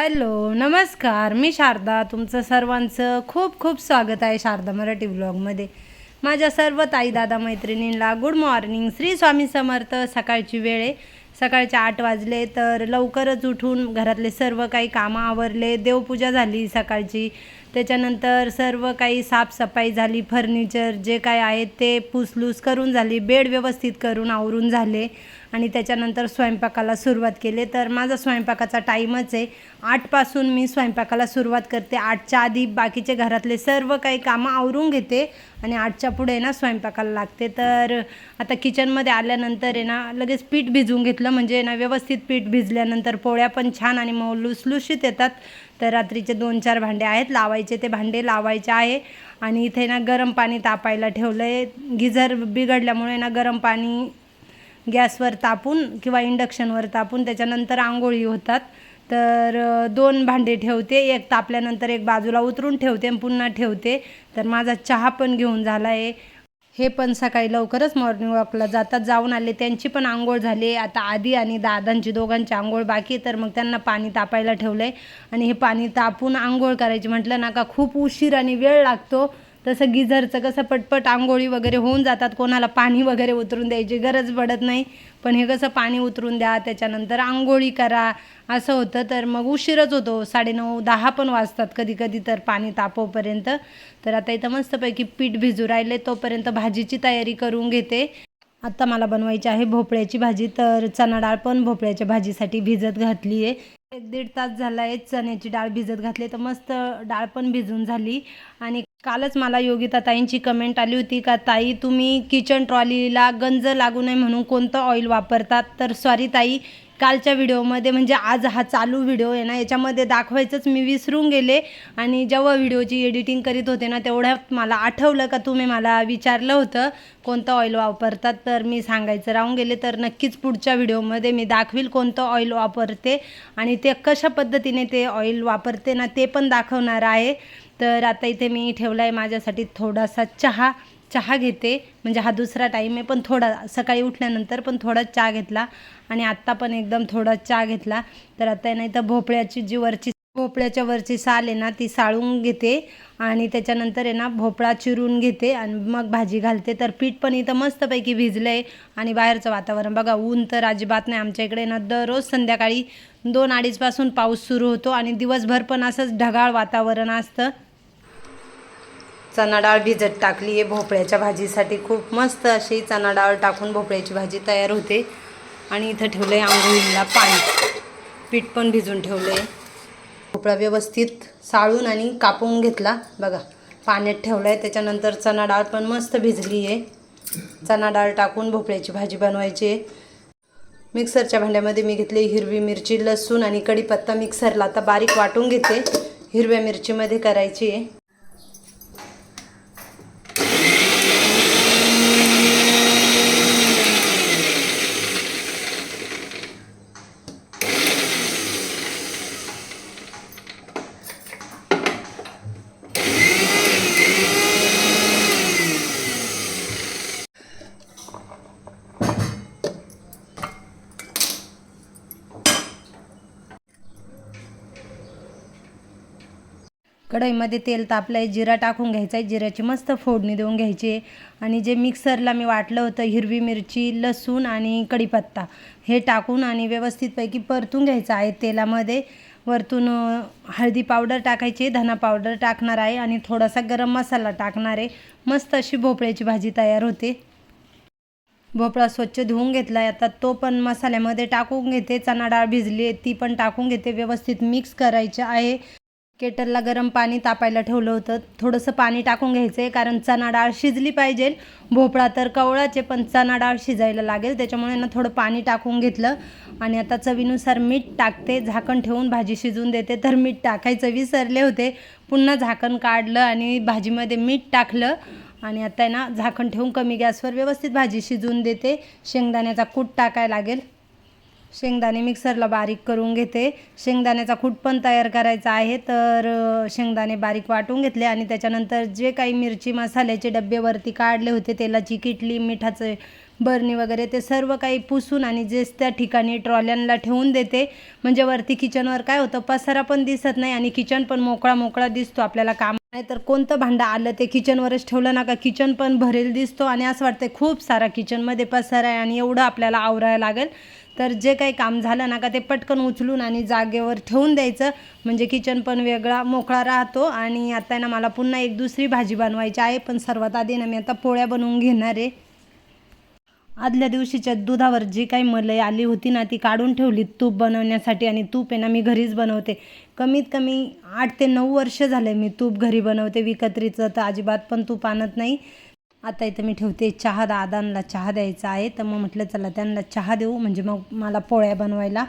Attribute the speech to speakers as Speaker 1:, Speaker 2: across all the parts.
Speaker 1: Hello नमस्कार. मी शारदा तुमचं सर्वांचं खूप खूप स्वागत आहे शारदा मराठी ब्लॉगमध्ये. माझ्या सर्व ताई दादा मैत्रिणींना गुड मॉर्निंग. श्री स्वामी समर्थ सकाळची वेळ आहे. सकाळचे आठ वाजले तर लवकरच उठून घरातले सर्व काही कामं आवरले. देवपूजा झाली सकाळची. त्याच्यानंतर सर्व काही साफसफाई झाली. फर्निचर जे काय आहे ते पुसलूस करून झाली. बेड व्यवस्थित करून आवरून झाले. आणि त्याच्यानंतर स्वयंपाकाला सुरुवात केली. तर माझा स्वयंपाकाचा टाईमच आहे. आठपासून मी स्वयंपाकाला सुरुवात करते. आठच्या आधी बाकीचे घरातले सर्व काही कामं आवरून घेते आणि आठच्या पुढे ना स्वयंपाकाला लागते. तर आता किचनमध्ये आल्यानंतर आहे ना लगेच पीठ भिजवून घेतलं. म्हणजे ना व्यवस्थित पीठ भिजल्यानंतर पोळ्या पण छान आणि मऊ लुसलुशीत येतात. तर रात्रीचे दोन चार भांडे आहेत. लावायचे ते भांडे लावायचे आहे. आणि इथे ना गरम पाणी तापायला ठेवलं आहे गिझर बिघडल्यामुळे ना गरम पाणी गॅसवर तापून किंवा इंडक्शनवर तापून त्याच्यानंतर आंघोळी होतात. तर दोन भांडे ठेवते. एक तापल्यानंतर एक बाजूला उतरून ठेवते पुन्हा ठेवते. तर माझा चहा पण घेऊन झाला आहे हे पण सकाळी लवकरच मॉर्निंग वॉकला जातात. जाऊन आले त्यांची पण आंघोळ झाली. आता आधी आणि दादांची दोघांची आंघोळ बाकी तर मग त्यांना पाणी तापायला ठेवलं आहे आणि हे पाणी तापून आंघोळ करायची म्हटलं ना का खूप उशीर आणि वेळ लागतो. तसं गिझरचं कसं पटपट आंघोळी वगैरे होऊन जातात कोणाला पाणी वगैरे उतरून द्यायची गरज पडत नाही. पण हे कसं पाणी उतरून द्या त्याच्यानंतर आंघोळी करा असं होतं. तर मग उशीरच होतो साडेनऊ दहा पण वाजतात कधी कधी तर पाणी तापवपर्यंत. तर आता इथं मस्तपैकी पीठ भिजू राहिले तोपर्यंत भाजीची तयारी करून घेते. आत्ता मला बनवायची आहे भोपळ्याची भाजी तर चणा डाळ पण भोपळ्याच्या भाजीसाठी भिजत घातली आहे एक दीड तास झाला आहे चण्याची डाळ भिजत घातली तर मस्त डाळ पण भिजून झाली. आणि कालच मला योगिता ताईंची कमेंट आली होती का ताई तुम्ही किचन ट्रॉलीला गंज लागू नये म्हणून कोणतं ऑइल वापरतात? तर सॉरी ताई कालच्या व्हिडिओमध्ये म्हणजे आज हा चालू व्हिडिओ आहे ना याच्यामध्ये दाखवायचंच मी विसरून गेले आणि जेव्हा व्हिडिओची एडिटिंग करीत होते ना तेवढ्यात मला आठवलं का तुम्ही मला विचारलं होतं कोणतं ऑइल वापरतात तर मी सांगायचं राहून गेले तर नक्कीच पुढच्या व्हिडिओमध्ये मी दाखवील कोणतं ऑइल वापरते आणि ते कशा पद्धतीने ते ऑइल वापरते ना ते पण दाखवणार आहे. तर आता इथे मी ठेवला आहे माझ्यासाठी थोडासा चहा. चहा घेते. म्हणजे हा दुसरा टाईम आहे पण थोडा सकाळी उठल्यानंतर पण थोडा चहा घेतला. आणि आत्ता पण एकदम थोडा चहा घेतला. तर आता नाही तर भोपळ्याची जी वरची भोपळ्याच्या वरची साल आहे ना ती साळून घेते. आणि त्याच्यानंतर आहे ना भोपळा चिरून घेते आणि मग भाजी घालते. तर पीठ पण इथं मस्तपैकी भिजलं आहे आणि बाहेरचं वातावरण बघा ऊन तर अजिबात नाही. आमच्या इकडे ना दररोज संध्याकाळी दोन अडीचपासून पाऊस सुरू होतो. आणि दिवसभर पण असंच ढगाळ वातावरण असतं. चणा डाळ भिजत टाकली आहे. भोपळ्याच्या भाजीसाठी खूप मस्त अशी चणा डाळ टाकून भोपळ्याची भाजी तयार होते. आणि इथं ठेवलं आहे आंघोळीला पाणी. पीठ पण भिजून ठेवलं आहे भोपळा व्यवस्थित साळून आणि कापून घेतला. बघा पाण्यात ठेवलं आहे त्याच्यानंतर चणा डाळ पण मस्त भिजली आहे. चणा डाळ टाकून भोपळ्याची भाजी बनवायची आहे. मिक्सरच्या भांड्यामध्ये मी घेतली हिरवी मिरची लसूण आणि कढीपत्ता मिक्सरला आता बारीक वाटून घेते. हिरव्या मिरचीमध्ये करायची आहे. कढईमध्ये तेल तापलं आहे जिरा टाकून घ्यायचा आहे जिऱ्याची मस्त फोडणी देऊन घ्यायची. आहे आणि जे मिक्सरला मी वाटलं होतं हिरवी मिरची लसूण आणि कढीपत्ता हे टाकून आणि व्यवस्थितपैकी परतून घ्यायचं आहे तेलामध्ये. वरतून हळदी पावडर टाकायची धना पावडर टाकणार आहे आणि थोडासा गरम मसाला टाकणार आहे. मस्त अशी भोपळ्याची भाजी तयार होते. भोपळा स्वच्छ धुवून घेतला आहे आता तो पण मसाल्यामध्ये टाकून घेते. चणा डाळ भिजली आहे ती पण टाकून घेते. व्यवस्थित मिक्स करायचे आहे. केटलला गरम पाणी तापायला ठेवलं होतं. थोडंसं पाणी टाकून घ्यायचं आहे कारण चणा डाळ शिजली पाहिजे. भोपळा तर कवळाचे पण चणा डाळ शिजायला लागेल. त्याच्यामुळे ना थोडं पाणी टाकून घेतलं. आणि आता चवीनुसार मीठ टाकते. झाकण ठेवून भाजी शिजवून देते. तर मीठ टाकायचं विसरले होते. पुन्हा झाकण काढलं आणि भाजीमध्ये मीठ टाकलं. आणि आता आहे ना झाकण ठेवून कमी गॅसवर व्यवस्थित भाजी शिजवून देते. शेंगदाण्याचा कूट टाकायला लागेल. शेंगदाणे मिक्सरला बारीक करून घेते. शेंगदाण्याचा खूट पण तयार करायचा आहे तर शेंगदाणे बारीक वाटून घेतले आणि त्याच्यानंतर जे काही मिरची मसाल्याचे डब्बेवरती काढले होते तेलाची किटली मिठाचे बरणी वगैरे ते सर्व काही पुसून आणि जे त्या ठिकाणी ट्रॉल्यांना ठेवून देते. म्हणजे वरती किचनवर काय होतं पसारा पण दिसत नाही आणि किचन पण मोकळा मोकळा दिसतो आपल्याला काम नाही. तर कोणतं भांडं आलं ते किचनवरच ठेवलं ना का किचन पण भरेल दिसतो आणि असं वाटतं खूप सारा किचनमध्ये पसारा आहे आणि एवढं आपल्याला आवरायला लागेल. तर जे काही काम झालं ना का ते पटकन उचलून आणि जागेवर ठेवून द्यायचं. म्हणजे किचन पण वेगळा मोकळा राहतो आणि आता ना मला पुन्हा एक दुसरी भाजी बनवायची आहे. पण सर्वात आधी ना मी आता पोळ्या बनवून घेणार आहे. आदल्या दिवशीच्या दुधावर जी काही मलई आली होती ना ती काढून ठेवली तूप बनवण्यासाठी आणि तूप आहे ना मी घरीच बनवते. कमीत कमी आठ ते नऊ वर्ष झाले मी तूप घरी बनवते. विकत्रीचं तर अजिबात पण तूप आणत नाही. आता इथं मी ठेवते चहा दादांना चहा द्यायचा आहे. तर मग म्हटलं चला त्यांना चहा देऊ. म्हणजे मग मला पोळ्या बनवायला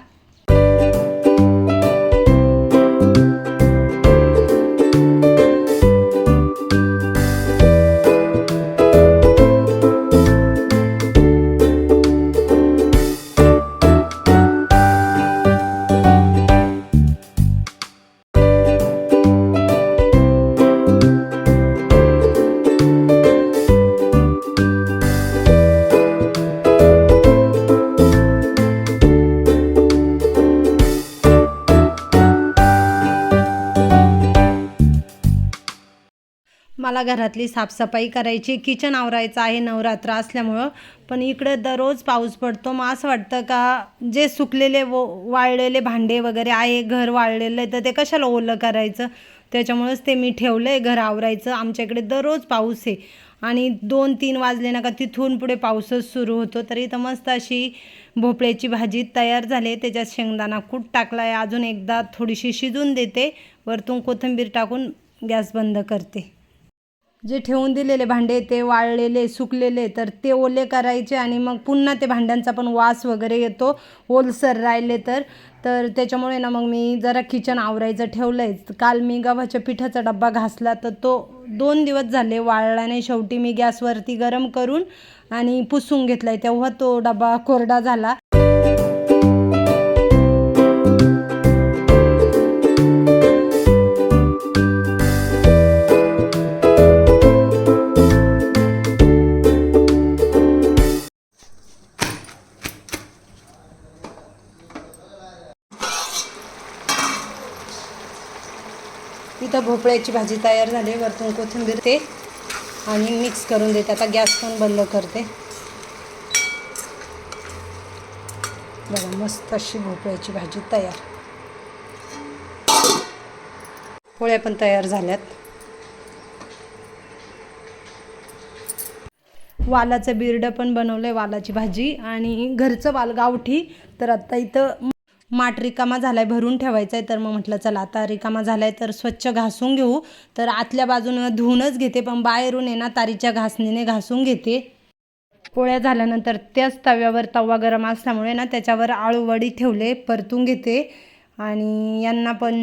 Speaker 1: मला घरातली साफसफाई करायची किचन आवरायचं आहे नवरात्र असल्यामुळं. पण इकडं दररोज पाऊस पडतो. मग असं वाटतं का जे सुकलेले व वाळलेले भांडे वगैरे आहे घर वाळलेलं आहे तर ते कशाला ओलं करायचं? त्याच्यामुळंच ते मी ठेवलं आहे घर आवरायचं. आमच्या इकडे दररोज पाऊस आहे. आणि दोन तीन वाजले ना का तिथून पुढे पाऊसच सुरू होतो. तरी तर मस्त अशी भोपळ्याची भाजी तयार झाली. त्याच्यात शेंगदाणा कूट टाकला आहे अजून एकदा थोडीशी शिजून देते. वरतून कोथिंबीर टाकून गॅस बंद करते. जे ठेवून दिलेले भांडे ते वाळलेले सुकलेले तर ते ओले करायचे आणि मग पुन्हा ते भांड्यांचा पण वास वगैरे येतो. ओलसर राहिले तर. तर त्याच्यामुळे ना मग मी जरा किचन आवरायचं ठेवलं आहे काल मी गव्हाच्या पिठाचा डब्बा घासला तर तो दोन दिवस झाले वाळल्याने शेवटी मी गॅसवरती गरम करून आणि पुसून घेतला आहे तेव्हा तो डबा कोरडा झाला. भोपळ्याची भाजी तयार झाली वरतून कोथिंबीर ते आणि मिक्स करून देते. आता गॅस पण बंद करते. बघा मस्त अशी भोपळ्याची भाजी तयार. पोळ्या पण तयार झाल्यात. वालाचं बिरडं पण बनवलंय वालाची भाजी. आणि घरचं वाल गावठी तर आता इथं माठ रिकामा झालाय भरून ठेवायचा आहे तर मग म्हटलं चला आता रिकामा आहे तर स्वच्छ घासून घेऊ. तर आतल्या बाजूनं धुवूनच घेते पण बाहेरून आहे ना तारीच्या घासणीने घासून घेते. पोळ्या झाल्यानंतर त्याच तव्यावर तवा गरम असल्यामुळे ना त्याच्यावर आळूवडी ठेवले परतून घेते. आणि यांना पण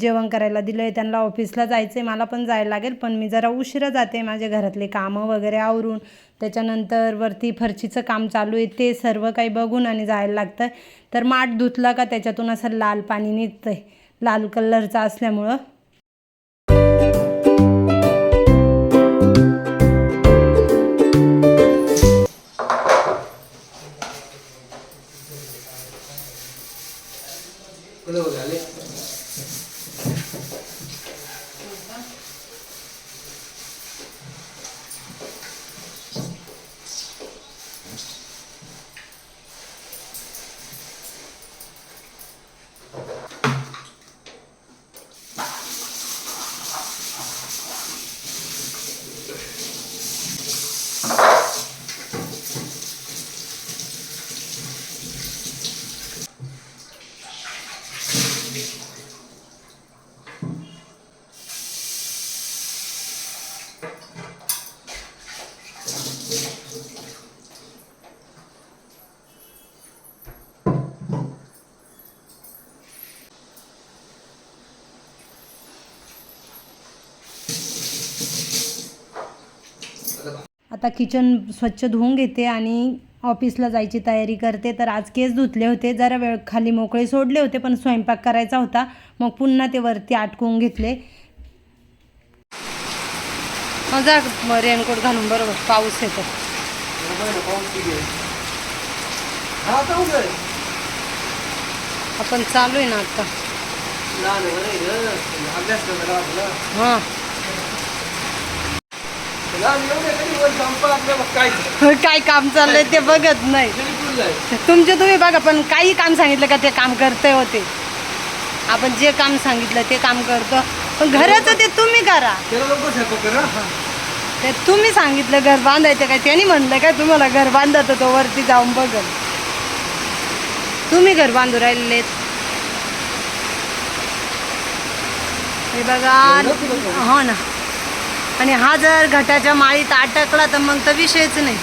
Speaker 1: जेवण करायला दिलं आहे त्यांना ऑफिसला जायचं आहे मला पण जायला लागेल पण मी जरा उशिरा जाते माझे घरातले कामं वगैरे आवरून. त्याच्यानंतर वरती फरशीचं काम चालू आहे ते सर्व काही बघून आणि जायला लागतं आहे तर माठ धुतला का त्याच्यातून असं लाल पाणी निघतं आहे लाल कलरचं असल्यामुळं. आता किचन स्वच्छ धुवून घेते आणि ऑफिसला जायची तयारी करते तर आज केस धुतले होते जरा वेळ खाली मोकळे सोडले होते पण स्वयंपाक करायचा होता मग पुन्हा ते वरती आटकवून घेतले जा रेनकोट घालून बरोबर पाऊस येतो.
Speaker 2: हा.
Speaker 1: आपण चालू आहे ना आता. हां
Speaker 2: लहान एवढे कधी वर संपा आपल्या मग काय?
Speaker 1: काय काम चाललंय ते बघत नाही. तुमचे तुम्ही बघा पण काही काम सांगितलं का ते काम करते होते आपण जे काम सांगितलं ते काम करतो. पण घराचं ते तुम्ही करा.
Speaker 2: हा.
Speaker 1: ते तुम्ही सांगितलं घर बांधायचं काय? त्यांनी म्हणलं काय तुम्हाला घर बांधत तो वरती जाऊन बघल तुम्ही घर बांधू राहिलेत हे बघा? हो ना. आणि हा जर घटाच्या माळीत अटकला तर मग तर विषयच नाही.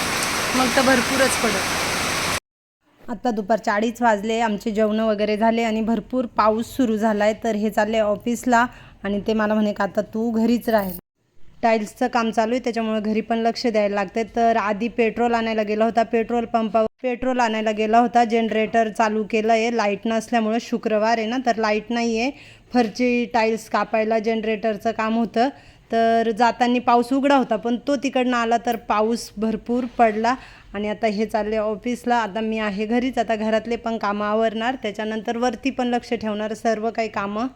Speaker 1: मग तर भरपूरच पडत आत्ता दुपारच्या अडीच वाजले आमचे जेवणं वगैरे झाले आणि भरपूर पाऊस सुरू झाला आहे तर हे चालले ऑफिसला आणि ते मला म्हणे का आता तू घरीच राहील टाईल्सचं काम चालू आहे त्याच्यामुळे घरी पण लक्ष द्यायला लागते तर आधी पेट्रोल आणायला गेला होता पेट्रोल पंपावर पेट्रोल आणायला गेला होता. जनरेटर चालू केलं आहे लाइट नसल्यामुळं शुक्रवार आहे ना तर लाइट नाही आहे फरची टाईल्स कापायला जनरेटरचं काम होतं. तर जाताना पाऊस उघडा होता पण तो तिकडनं आला तर पाऊस भरपूर पडला. आणि आता हे चालले ऑफिसला. आता मी आहे घरीच. आता घरातले पण कामं आवरणार. त्याच्यानंतर वरती पण लक्ष ठेवणार सर्व काही कामं.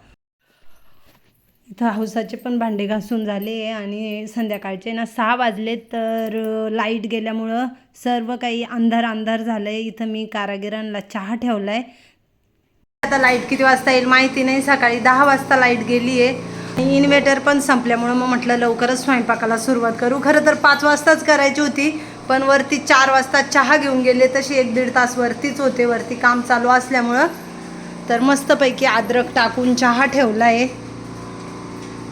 Speaker 1: इथं हौसाचे पण भांडे घासून झाले आणि संध्याकाळचे ना सहा वाजले तर लाइट गेल्यामुळं सर्व काही अंधार अंधार झालं आहे इथं मी कारागिरांना चहा ठेवला आहे आता लाइट किती वाजता येईल माहिती नाही. सकाळी दहा वाजता लाइट गेली आहे इन्व्हर्टर पण संपल्यामुळं मग म्हटलं लवकरच स्वयंपाकाला सुरुवात करू. खरं तर पाच वाजताच करायची होती पण वरती चार वाजता चहा घेऊन गेले तशी एक दीड तास वरतीच होते. वरती काम चालू असल्यामुळं तर मस्तपैकी अद्रक टाकून चहा ठेवला आहे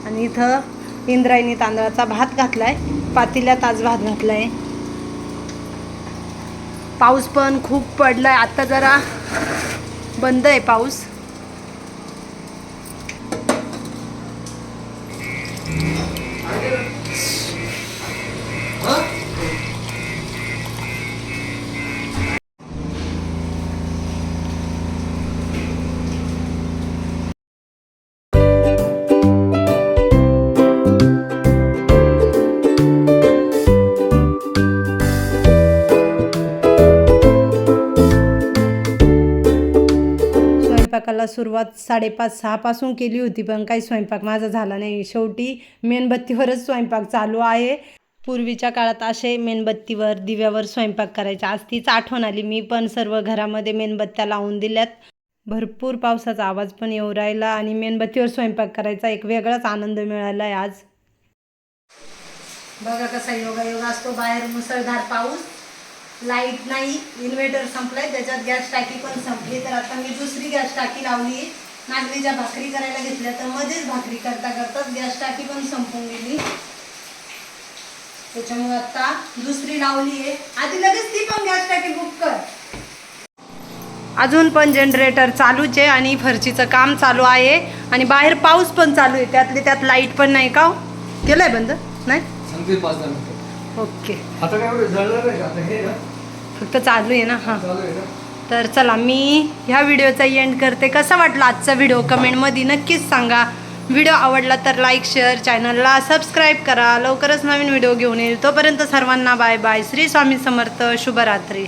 Speaker 1: आणि इथं इंद्रायणी तांदळाचा भात घातला आहे पातील्यात आज भात घातला आहे पाऊस पण खूप पडला आहे आत्ता जरा बंद आहे पाऊस. स्वयंपाकाला सुरुवात साडेपाच सहापासून केली होती पण काही स्वयंपाक माझा झाला नाही. शेवटी मेणबत्तीवरच स्वयंपाक चालू आहे. पूर्वीच्या काळात असे मेणबत्तीवर दिव्यावर स्वयंपाक करायचे. आज तीच आठवण आली. मी पण सर्व घरामध्ये मेणबत्त्या लावून दिल्यात. भरपूर पावसाचा आवाज पण येऊ राहिला आणि मेणबत्तीवर स्वयंपाक करायचा एक वेगळाच आनंद मिळाला आहे आज. बघा कसा योगा योगा असतो. बाहेर मुसळधार पाऊस. लाइट नाही इन्व्हर्टर संपलाय त्याच्यात गॅस टाकी पण संपली. तर आता मी दुसरी गॅस टाकी लावली. नागरीच्या भाकरी करायला घेतल्या तर मध्येच भाकरी करता करताच गॅस टाकी पण संपून गेली. त्याच्यामुळे आता दुसरी लावली आहे. आधी लगेच ती पण गॅस टाकी बुक कर. अजून पण जनरेटर चालूच आहे आणि फरशीचं काम चालू आहे. आणि बाहेर पाऊस पण चालू आहे. त्यातले त्यात लाइट पण नाही का हो? केलंय बंद? नाही? ओके.
Speaker 2: आता काय जळणार नाही? आता हे ना.
Speaker 1: फक्त चालू आहे ना? हां.
Speaker 2: चालू आहे ना.
Speaker 1: तर चला मी ह्या व्हिडिओचा एंड करते. कसा वाटला आजचा व्हिडिओ? कमेंटमध्ये नक्कीच सांगा. व्हिडिओ आवडला तर लाईक शेअर चॅनलला सबस्क्राईब करा. लवकरच नवीन व्हिडिओ घेऊन येईल. तोपर्यंत सर्वांना बाय बाय श्री स्वामी समर्थ. शुभरात्री.